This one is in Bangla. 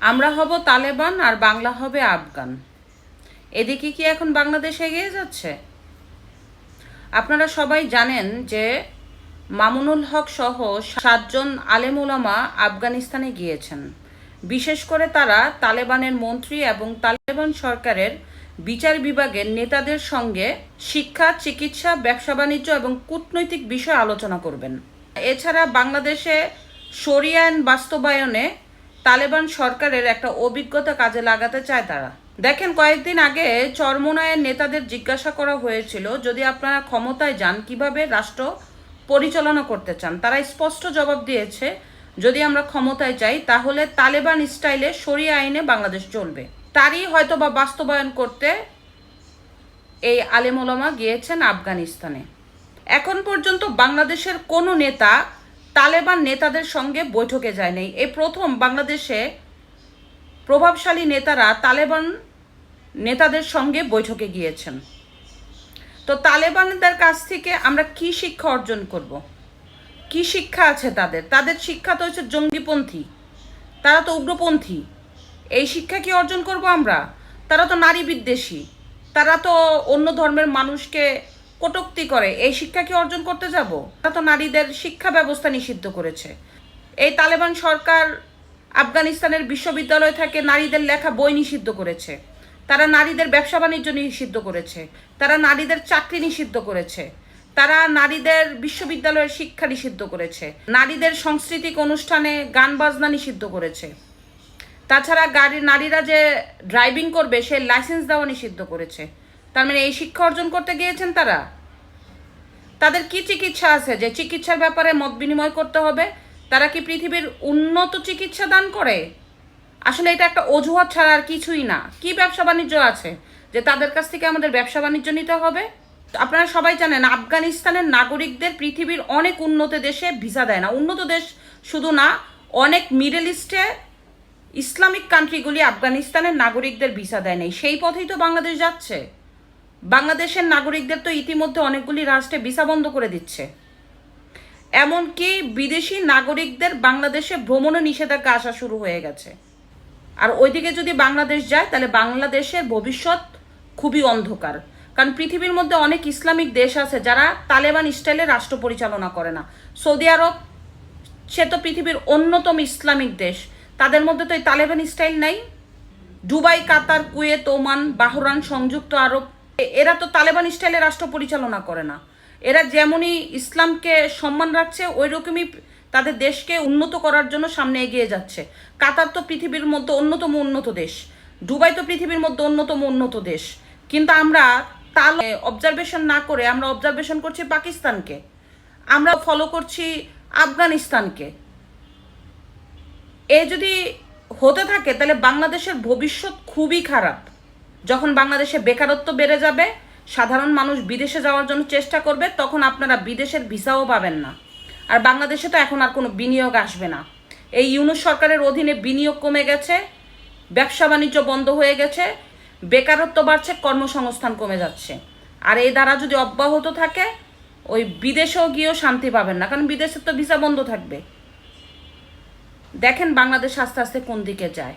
আমরা হব তালেবান আর বাংলা হবে আফগান। এদিকে কি এখন বাংলাদেশ এগিয়ে যাচ্ছে? আপনারা সবাই জানেন যে মামুনুল হক সহ সাতজন আলেমুলামা আফগানিস্তানে গিয়েছেন। বিশেষ করে তারা তালেবানের মন্ত্রী এবং তালেবান সরকারের বিচার বিভাগের নেতাদের সঙ্গে শিক্ষা, চিকিৎসা, ব্যবসা বাণিজ্য এবং কূটনৈতিক বিষয় আলোচনা করবেন। এছাড়া বাংলাদেশে শরিয়া আইন বাস্তবায়নে তালেবান সরকারের একটা অভিজ্ঞতা কাজে লাগাতে চায় তারা। দেখেন, কয়েকদিন আগে চরমোনায়ের নেতাদের জিজ্ঞাসা করা হয়েছিল, যদি আপনারা ক্ষমতায় যান, কীভাবে রাষ্ট্র পরিচালনা করতে চান? তারা স্পষ্ট জবাব দিয়েছে, যদি আমরা ক্ষমতায় যাই, তাহলে তালেবান স্টাইলে সরিয়ে আইনে বাংলাদেশ চলবে। তারই হয়তো বা বাস্তবায়ন করতে এই আলেমোলামা গিয়েছেন আফগানিস্তানে। এখন পর্যন্ত বাংলাদেশের কোনো নেতা তালেবান নেতাদের সঙ্গে বৈঠকে যায়নি। এই প্রথম বাংলাদেশে প্রভাবশালী নেতারা তালেবান নেতাদের সঙ্গে বৈঠকে গিয়েছেন। তো তালেবানদের কাছ থেকে আমরা কি শিক্ষা অর্জন করব? কি শিক্ষা আছে তাদের? তাদের শিক্ষা তো হচ্ছে জঙ্গিপন্থী। তারা তো উগ্রপন্থী। এই শিক্ষা কি অর্জন করব আমরা? তারা তো নারী বিদ্বেষী তারা তো অন্য ধর্মের মানুষকে কটুক্তি করে, এই শিক্ষা কি অর্জন করতে যাব? তা তো নারীদের শিক্ষা ব্যবস্থা নিষিদ্ধ করেছে। এই তালেবান সরকার আফগানিস্তানের বিশ্ববিদ্যালয় থেকে নারীদের লেখা বই নিষিদ্ধ করেছে। তারা নারীদের ব্যবসা বাণিজ্য নিষিদ্ধ করেছে। তারা নারীদের চাকরি নিষিদ্ধ করেছে। তারা নারীদের বিশ্ববিদ্যালয়ের শিক্ষা নিষিদ্ধ করেছে। নারীদের সাংস্কৃতিক অনুষ্ঠানে গান বাজনা নিষিদ্ধ করেছে। তাছাড়া গাড়ি, নারীরা যে ড্রাইভিং করবে, সে লাইসেন্স দেওয়া নিষিদ্ধ করেছে। তার মানে এই শিক্ষা অর্জন করতে গিয়েছেন তারা? তাদের কি চিকিৎসা আছে যে চিকিৎসার ব্যাপারে মত বিনিময় করতে হবে? তারা কি পৃথিবীর উন্নত চিকিৎসা দান করে? আসলে এটা একটা অজুহাত ছাড়া আর কিছুই না। কি ব্যবসা বাণিজ্য আছে যে তাদের কাছ থেকে আমাদের ব্যবসা বাণিজ্য নিতে হবে? আপনারা সবাই জানেন, আফগানিস্তানের নাগরিকদের পৃথিবীর অনেক উন্নত দেশে ভিসা দেয় না। উন্নত দেশ শুধু না, অনেক মিডল ইস্টে ইসলামিক কান্ট্রিগুলি আফগানিস্তানের নাগরিকদের ভিসা দেয় নাই। সেই পথেই তো বাংলাদেশ যাচ্ছে। বাংলাদেশের নাগরিকদের তো ইতিমধ্যে অনেকগুলি রাষ্ট্রে ভিসা বন্ধ করে দিচ্ছে। এমনকি বিদেশি নাগরিকদের বাংলাদেশে ভ্রমণও নিষেধাজ্ঞা আসা শুরু হয়ে গেছে। আর ওইদিকে যদি বাংলাদেশ যায়, তাহলে বাংলাদেশের ভবিষ্যৎ খুবই অন্ধকার। কারণ পৃথিবীর মধ্যে অনেক ইসলামিক দেশ আছে যারা তালেবান স্টাইলে রাষ্ট্র পরিচালনা করে না। সৌদি আরব, সে তো পৃথিবীর অন্যতম ইসলামিক দেশ। তাদের মধ্যে তো এই তালেবান স্টাইল নাই। Dubai, Qatar, Kuwait, Oman Bahrain সংযুক্ত আরব এরা তো তালেবান স্টাইলে রাষ্ট্র পরিচালনা করে না। এরা যেমনই ইসলামকে সম্মান রাখছে ওই রকমই তাদের দেশকে উন্নত করার জন্য সামনে এগিয়ে যাচ্ছে। কাতার তো পৃথিবীর মধ্যে অন্যতম উন্নত দেশ। দুবাই তো পৃথিবীর মধ্যে অন্যতম উন্নত দেশ। কিন্তু আমরা তাল অবজারভেশন না করে আমরা অবজারভেশন করছি পাকিস্তানকে। আমরা ফলো করছি আফগানিস্তানকে। এ যদি হতে থাকে, তাহলে বাংলাদেশের ভবিষ্যৎ খুবই খারাপ। যখন বাংলাদেশে বেকারত্ব বেড়ে যাবে, সাধারণ মানুষ বিদেশে যাওয়ার জন্য চেষ্টা করবে, তখন আপনারা বিদেশের ভিসাও পাবেন না। আর বাংলাদেশে তো এখন আর কোনো বিনিয়োগ আসবে না। এই ইউনুস সরকারের অধীনে বিনিয়োগ কমে গেছে, ব্যবসা বাণিজ্য বন্ধ হয়ে গেছে, বেকারত্ব বাড়ছে, কর্মসংস্থান কমে যাচ্ছে। আর এই দ্বারা যদি অব্যাহত থাকে, ওই বিদেশেও গিয়েও শান্তি পাবেন না, কারণ বিদেশে তো ভিসা বন্ধ থাকবে। দেখেন বাংলাদেশ আস্তে আস্তে কোন দিকে যায়।